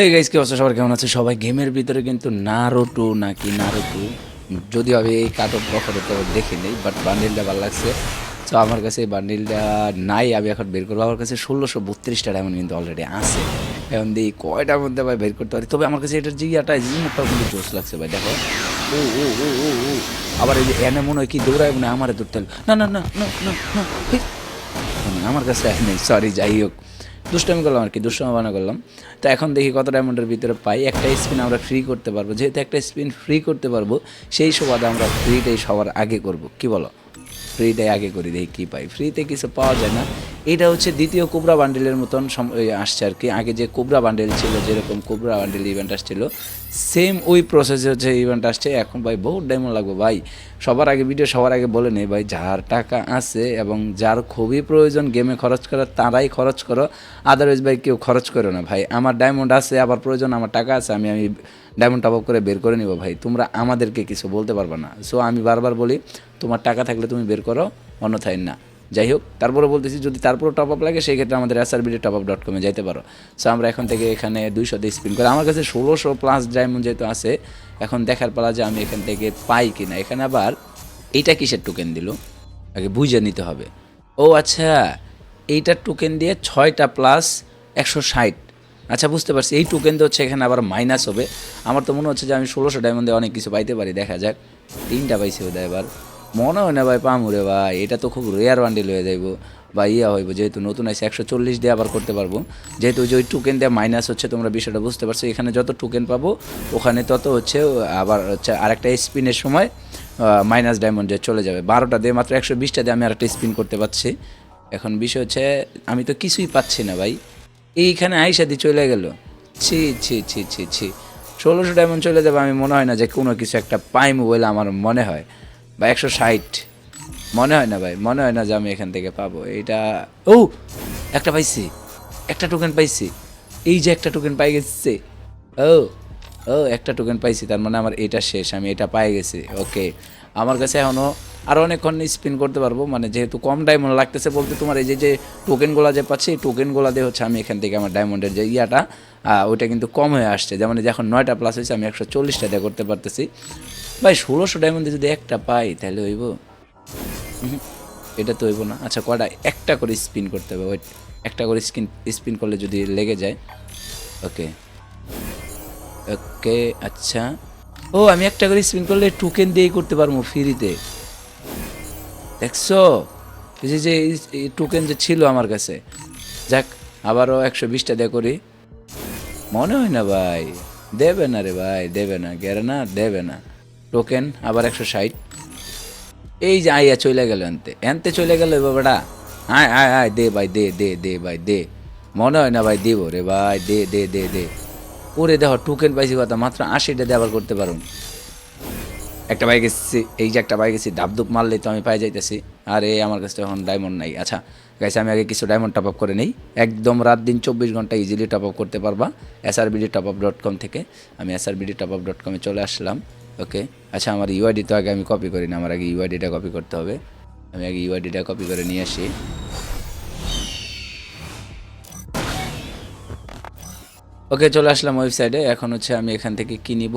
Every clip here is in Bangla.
এই গাইজ কি অবস্থা? সবার কেমন আছে? সবাই গেমের ভিতরে কিন্তু নারোটু নাকি নারোটু যদিও আমি এই কাট অফ তো দেখি নেই বাট বান্ডিলটা ভালো লাগছে। তো আমার কাছে এই বান্ডিলটা নাই, আমি এখন বের করব। আমার কাছে ষোলোশো বত্রিশটা ডায়মন্ড কিন্তু অলরেডি আছে। এখন দিই কয়টার মধ্যে ভাই বের করতে পারি। তবে আমার কাছে এটার জিয়াটা জিনিসটাও কিন্তু জোস লাগছে ভাই, দেখো। ও ও ও ও ও আবার এই যে এনে মনে হয় কি দৌড়ায়, মনে হয় আমারে দৌড়তে। না না না না না না মানে আমার কাছে নেই। সরি যাই হোক। দুষ্টামি করলাম আর কি দুষ্টামি বানা করলাম। তো এখন দেখি কত ডায়মন্ডের ভিতরে পাই। একটা স্পিন আমরা ফ্রি করতে পারব। যেহেতু একটা স্পিন ফ্রি করতে পারব, সেই সুবাদে আমরা ফ্রিটাই সবার আগে করব। কি বলো? ফ্রিটাই আগে করি, দেখি কী পাই। ফ্রিতে কিছু পাওয়া যায় না। এটা হচ্ছে দ্বিতীয় কোবরা বান্ডেলের মতন আসছে আর কি। আগে যে কোবরা বান্ডেল ছিল, যেরকম কোবরা বান্ডেল ইভেন্ট আসছিল সেম ওই প্রসেসে হচ্ছে ইভেন্ট আসছে। এখন ভাই বহুত ডায়মন্ড লাগবে ভাই। সবার আগে ভিডিও সবার আগে বলে নেই ভাই, যার টাকা আছে এবং যার খুবই প্রয়োজন গেমে খরচ করার তারাই খরচ করো। আদারওয়াইজ ভাই কেউ খরচ করো না ভাই। আমার ডায়মন্ড আছে, আবার প্রয়োজন আমার টাকা আছে, আমি আমি ডায়মন্ড টপ করে বের করে নিব ভাই। তোমরা আমাদেরকে কিছু বলতে পারবে না। সো আমি বারবার বলি, তোমার টাকা থাকলে তুমি বের করো, অন্যথায় না। যাই হোক, তারপরে বলতেছি যদি তারপরে টপ আপ লাগে, সেই ক্ষেত্রে আমাদের এসআরবিডি টপ আপ ডট কমে যাইতে পারো। সো আমরা এখন থেকে এখানে দুইশো দিয়ে স্পিন করে। আমার কাছে ষোলোশো প্লাস ডায়মন্ড যেহেতু আছে, এখন দেখার পালা যে আমি এখান থেকে পাই কিনা। এখানে আবার এইটা কিসের টোকেন দিল? আগে বুঝে নিতে হবে। ও আচ্ছা এইটার টোকেন দিয়ে ছয়টা প্লাস একশো ষাট। আচ্ছা বুঝতে পারছি। এই টোকেন তো হচ্ছে এখানে আবার মাইনাস হবে। আমার তো মনে হচ্ছে যে আমি ষোলোশো ডায়মন্ডে অনেক কিছু পাইতে পারি। দেখা যাক। তিনটা পাইছি বোধ এবার মনে হয় না ভাই পামুরে ভাই। এটা তো খুব রেয়ার বান্ডিল হয়ে যাইব। বা ইয়া হইব, যেহেতু নতুন আছে, একশো চল্লিশ দিয়ে আবার করতে পারব। যেহেতু যে ওই টোকেন দিয়ে মাইনাস হচ্ছে, তোমরা বিষয়টা বুঝতে পারছ। এখানে যত টোকেন পাবো, ওখানে তত হচ্ছে আবার হচ্ছে আরেকটা স্পিনের সময় মাইনাস ডায়মন্ড চলে যাবে। বারোটা দিয়ে মাত্র একশো বিশটা দিয়ে আমি আরেকটা স্পিন করতে পারছি। এখন বিষয় হচ্ছে, আমি তো কিছুই পাচ্ছি না ভাই। এইখানে আইসা দিয়ে চলে গেল। ছি ছি ছি ছি ছি। ষোলোশো ডায়মন্ড চলে যাবে, আমি মনে হয় না যে কোনো কিছু একটা পাইম বলে আমার মনে হয়। বা একশো ষাট। মনে হয় না ভাই, মনে হয় না যে আমি এখান থেকে পাবো। এটা ও, একটা পাইছি, একটা টোকেন পাইছি। এই যে একটা টোকেন পাই গেছে। ও ও, একটা টোকেন পাইছি, তার মানে আমার এটা শেষ, আমি এটা পাই গেছি। ওকে, আমার কাছে এখনও আরও অনেকক্ষণ স্পিন করতে পারব মানে যেহেতু কম ডায়মন্ড লাগতেছে বলতে তোমার এই যে যে টোকেনগুলো যে পাচ্ছি, এই টোকেনগুলো দিয়ে হচ্ছে আমি এখান থেকে আমার ডায়মন্ডের যে ইয়াটা ওইটা কিন্তু কম হয়ে আসছে। যেমন যে এখন নয়টা প্লাস হয়েছে, আমি একশো চল্লিশটা দিয়ে করতে পারতেছি। ভাই, ষোলোশো ডায়মন্ডে যদি একটা পাই, তাহলে হইব। এটা তো হইব না। আচ্ছা কটা একটা করে স্পিন করতে হবে ওয়েট একটা করে স্পিন স্পিন করলে যদি লেগে যায়। ওকে ওকে আচ্ছা। ও, আমি একটা করে স্পিন করলে টোকেন দিয়েই করতে পারব ফ্রিতে দেখছ? এই যে টোকেন যে ছিল আমার কাছে। যাক, আবারও একশো বিশটা দিয়ে করি। মনে হয় না ভাই। দেবে না রে ভাই, দেবে না। গেরে না, দেবে না। টোকেন, আবার একশো ষাট। এই যে আইয়া চলে গেল এনতে। এনতে চলে গেল বাবাটা আয় আয় আয়, দে ভাই, দে দে দে ভাই, দে। মনে হয় না ভাই দিব রে ভাই, দে দে দে দে। ওরে দেখো, টোকেন পাইছি কথা, মাত্র আশিটা দিয়ে আবার করতে পারুন। একটা বাইক এসেছি, এই যে একটা বাইক এসেছি ডাবদুপ মারলেই তো আমি পাই যাইতেছি। আর এই আমার কাছে এখন ডায়মন্ড নাই। আচ্ছা গাইছে আমি আগে কিছু ডায়মন্ড টপ আপ করে নেই। একদম রাত দিন চব্বিশ ঘণ্টা ইজিলি টপ আপ করতে পারবা। SRBD top up dot com থেকে। আমি এসআরবিডি টপ আপ ডট কমে চলে আসলাম। ওকে আচ্ছা আমার ইউআইডি তো আগে আমি কপি করি না, আমার আগে ইউআইডিটা কপি করতে হবে। আমি আগে ইউআইডিটা কপি করে নিয়ে আসি। ওকে চলে আসলাম ওয়েবসাইটে এখন হচ্ছে আমি এখান থেকে কি নিব?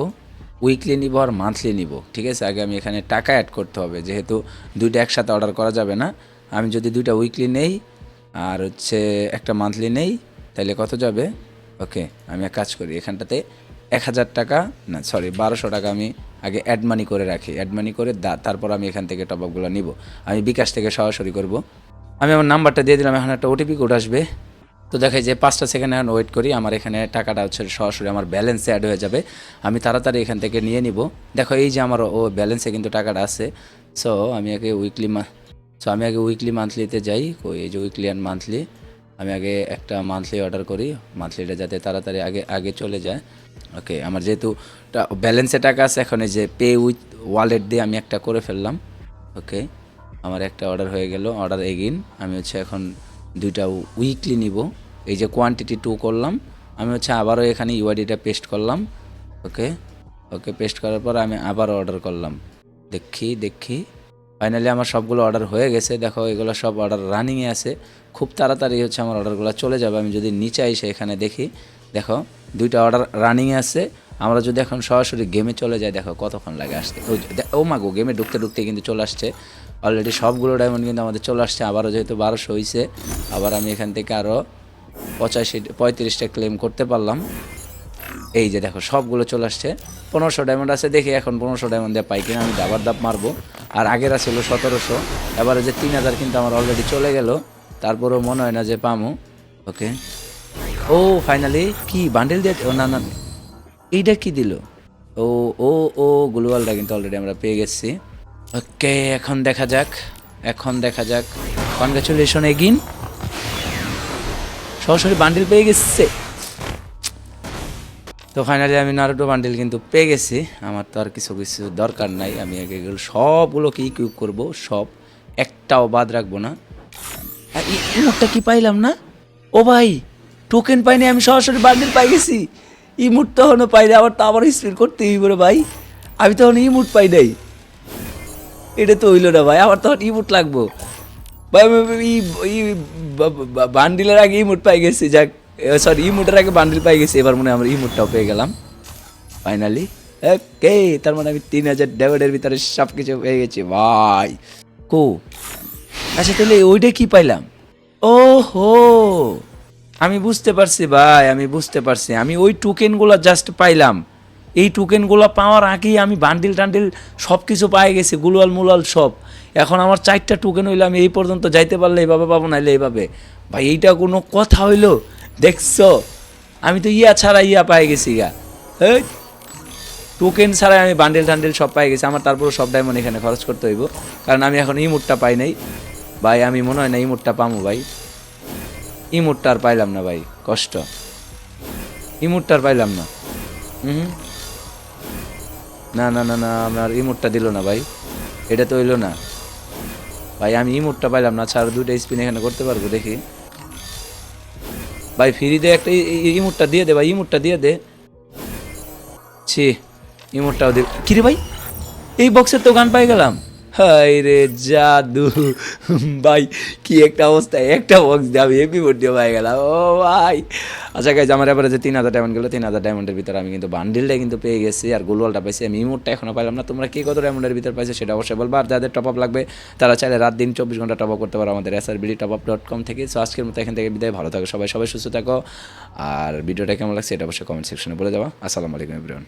উইকলি নিব আর মান্থলি নিব, ঠিক আছে? আগে আমি এখানে টাকা অ্যাড করতে হবে, যেহেতু দুইটা একসাথে অর্ডার করা যাবে না। আমি যদি দুইটা উইকলি নেই আর হচ্ছে একটা মান্থলি নেই, তাহলে কত যাবে? ওকে আমি এক কাজ করি, এখানটাতে এক হাজার টাকা, না সরি বারোশো টাকা আমি আগে অ্যাড মানি করে রাখি। অ্যাড মানি করে দা- তারপর আমি এখান থেকে টপ আপগুলো নিব। আমি বিকাশ থেকে সরাসরি করব। আমি আমার নাম্বারটা দিয়ে দিলাম, এখন একটা ওটিপি কোড আসবে। তো দেখাই যে পাঁচটা সেকেন্ড এখন ওয়েট করি, আমার এখানে টাকাটা হচ্ছে সরাসরি আমার ব্যালেন্সে অ্যাড হয়ে যাবে। আমি তাড়াতাড়ি এখান থেকে নিয়ে নিব। দেখো এই যে আমার ও ব্যালেন্সে কিন্তু টাকাটা আছে। সো আমি আগে উইকলি সো আমি আগে উইকলি মান্থলিতে যাই। এই যে উইকলি অ্যান্ড মান্থলি আমি আগে একটা মান্থলি অর্ডার করি। মান্থলিটা যাতে তাড়াতাড়ি আগে আগে চলে যায়। ওকে আমার যেহেতু ব্যালেন্সে টাকা আছে, এখন এই যে পে উইথ ওয়ালেট দিয়ে আমি একটা করে ফেললাম। ওকে আমার একটা অর্ডার হয়ে গেল অর্ডার এগিন আমি হচ্ছে এখন দুইটা উইকলি নিব। এই যে কোয়ান্টিটি টু করলাম, আমি হচ্ছে আবারও এখানে ইউআইডিটা পেস্ট করলাম। ওকে ওকে পেস্ট করার পর আমি আবারও অর্ডার করলাম। দেখি দেখি। ফাইনালি আমার সবগুলো অর্ডার হয়ে গেছে। দেখো, এগুলো সব অর্ডার রানিংয়ে আছে। খুব তাড়াতাড়ি হচ্ছে আমার অর্ডারগুলো চলে যাবে। আমি যদি নিচে এসে এখানে দেখি, দেখো, দুইটা অর্ডার রানিংয়ে আছে। আমরা যদি এখন সরাসরি গেমে চলে যাই, দেখো, কতক্ষণ লাগে আসতে। ও মাগো গেমে ঢুকতে ঢুকতে কিন্তু চলে আসছে। অলরেডি সবগুলো ডায়মন্ড কিন্তু আমাদের চলে আসছে। আবারও যেহেতু বারোশো হয়েছে আবার আমি এখান থেকে আরও পঁচাশি, পঁয়ত্রিশটা ক্লেম করতে পারলাম। এই যে দেখো, সবগুলো চলে আসছে। পনেরোশো ডায়মন্ড আছে, দেখি এখন পনেরোশো ডায়মন্ড দিয়ে পাই কিনা, আমি দাবার দাপ মারবো। আর আগের ছিল সতেরোশো, এবারে যে তিন হাজার কিন্তু আমার অলরেডি চলে গেল। তারপরেও মনে হয় না যে পামু। ওকে। ও ফাইনালি কি বান্ডেল দিয়ে ও, না না, এইটা কি দিল? ও ও ও, গ্লোয়ালটা কিন্তু অলরেডি আমরা পেয়ে গেছি। ওকে, এখন দেখা যাক, এখন দেখা যাক। কনগ্রাচুলেশন এগিন সরাসরি বান্ডেল পেয়ে গেছে। তো ফাইনালি আমি নারুটো বান্ডেল কিন্তু পেয়ে গেছি আমার তো আর কিছু কিছু দরকার নাই আমি আগে এগুলো সবগুলোকে ইকুইপ করব সব একটাও বাদ রাখব না আর ইমোটটা কি পাইলাম না ও ভাই টোকেন পাইনি আমি সরাসরি বান্ডেল পাই গেছি ইমুট তখনও পাইনি আবার তো আবার স্পিড করতে রে ভাই আমি তখন ইমুট পাই নাই এটা তো হইল না ভাই আমার তখন ইমুট লাগবো ভাই বান্ডিলের আগে ইমুট পাই গেছি যাক সরি ইমুটের আগে বান্ডিল পাই গেছি, এবার মনে হয় আমরা ইমুটটাও পেয়ে গেলাম ফাইনালি ওকে তার মানে আমি তিন হাজার ডেভিডের ভিতরে সব কিছু পেয়ে গেছি, ভাই। কো? আচ্ছা তাহলে ওইটা কি পাইলাম? ও হো আমি বুঝতে পারছি, ভাই, আমি বুঝতে পারছি। আমি ওই টোকেনগুলো জাস্ট পাইলাম। এই টোকেনগুলো পাওয়ার আগেই আমি বান্ডিল টান্ডিল সব কিছু পাই গেছি গুলওয়াল মুলাল সব। এখন আমার চারটা টোকেন হইলে, আমি এই পর্যন্ত যাইতে পারলে এইভাবে পাবো, নাইলে এইভাবে। ভাই, এইটা কোনো কথা হইল? দেখছ? আমি তো ইয়া ছাড়া ইয়া পাই গেছি গা। এই টোকেন ছাড়াই আমি বান্ডেল টান্ডেল সব পাই গেছি। আমার তারপর সব ডায়মন্ড এখানে খরচ করতে হইব। কারণ আমি এখন ইমুটটা পাই নাই। ভাই, আমি মনে হয় না ইমুটটা পামো ভাই। ইমুটটা আর পাইলাম না ভাই, কষ্ট। ইমুটটা আর পাইলাম না। হুম না না না না, আমার ইমুটটা দিল না ভাই। এটা তো হইল না। ভাই, আমি ইমুটটা পাইলাম না। ছাড়, দুইটা স্পিন এখানে করতে পারব, দেখি। ভাই ফ্রিতে একটা ইমুটটা দিয়ে দে ভাই, ইমুটটা দিয়ে দে। ছি, ইমোটটাও দে। কিরে ভাই, এই বক্সের তো গান পাই গেলাম। হাই রে জাদু। ভাই, কি একটা অবস্থা, একটা বক্স দিয়ে আমি এপি দিয়ে পাই গেলাম। ও ভাই। আচ্ছা গাইজ আমার এবারে যে তিন হাজার ডায়মন্ড গেলো, তিন হাজার ডায়মন্ডের ভিতরে আমি কিন্তু বান্ডিলটা কিন্তু পেয়ে গেছি। আর গোলওয়ালটা পাইছি, আমি ইমোটটা এখনও পাইলাম না। তোমরা কি কত ডায়মন্ডের ভিতরে পাইছো সেটা অবশ্যই বলবা। আর যাদের টপ আপ লাগবে, তারা চাইলে রাত দিন চব্বিশ ঘণ্টা টপ আপ করতে পারো আমাদের S R BD top up dot com থেকে। সো আজকের মতো এখান থেকে বিদায়। ভালো থাকো সবাই সবাই সুস্থ থাকো। আর ভিডিওটা কেমন লাগছে, এটা অবশ্যই কমেন্ট সেকশনে বলে যাওয়া আসসালামু আলাইকুম এভরিওয়ান